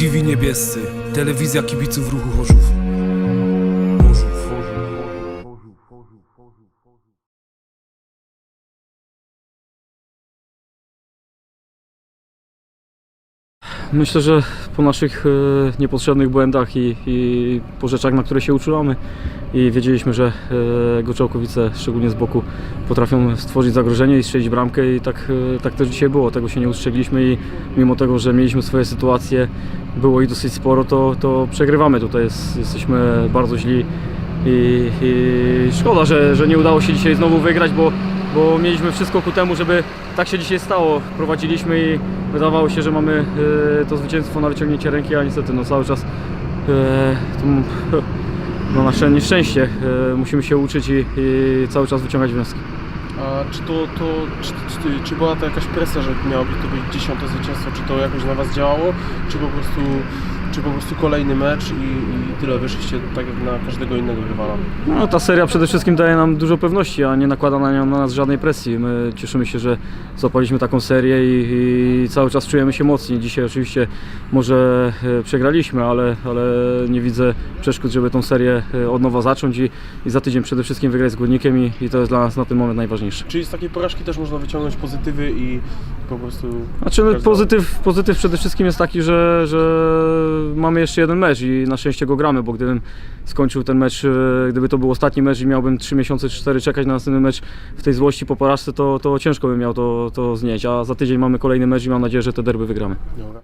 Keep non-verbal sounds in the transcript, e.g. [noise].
TV Niebiescy, telewizja kibiców ruchu Chorzów. Chorzów. Myślę, że po naszych e, niepotrzebnych błędach i, i po rzeczach, na które się uczulamy i wiedzieliśmy, że e, Goczałkowice, szczególnie z boku, potrafią stworzyć zagrożenie i strzelić bramkę i tak, e, tak też dzisiaj było. Tego się nie ustrzegliśmy i mimo tego, że mieliśmy swoje sytuacje, było ich dosyć sporo, to, to przegrywamy. Tutaj jest, jesteśmy bardzo źli i, i szkoda, że, że nie udało się dzisiaj znowu wygrać, bo, bo mieliśmy wszystko ku temu, żeby tak się dzisiaj stało. Prowadziliśmy i wydawało się, że mamy e, to zwycięstwo na wyciągnięcie ręki, a niestety no, cały czas e, [laughs] no, nasze nieszczęście. E, musimy się uczyć i, i cały czas wyciągać wnioski. A czy to, to czy, czy, czy była to jakaś presja, że miało być to być dziesiąte zwycięstwo? Czy to jakoś na Was działało? Czy po prostu, czy po prostu kolejny mecz i, i tyle wyszliście tak jak na każdego innego rywala? No, ta seria przede wszystkim daje nam dużo pewności, a nie nakłada na, nią, na nas żadnej presji. My cieszymy się, że złapaliśmy taką serię i, i cały czas czujemy się mocni. Dzisiaj oczywiście może e, przegraliśmy, ale, ale nie widzę przeszkód, żeby tą serię e, od nowa zacząć i, i za tydzień przede wszystkim wygrać z Górnikiem i, i to jest dla nas na ten moment najważniejsze. Czyli z takiej porażki też można wyciągnąć pozytywy i po prostu... Znaczy, no, pozytyw, pozytyw przede wszystkim jest taki, że, że mamy jeszcze jeden mecz i na szczęście go gramy, bo gdybym skończył ten mecz, e, gdyby to był ostatni mecz i miałbym 3 miesiące czy 4 czekać na następny mecz w tej złości po porażce, to, to ciężko bym miał to, to znieść, a za tydzień mamy kolejny mecz i mam nadzieję, że te derby wygramy. Dobra.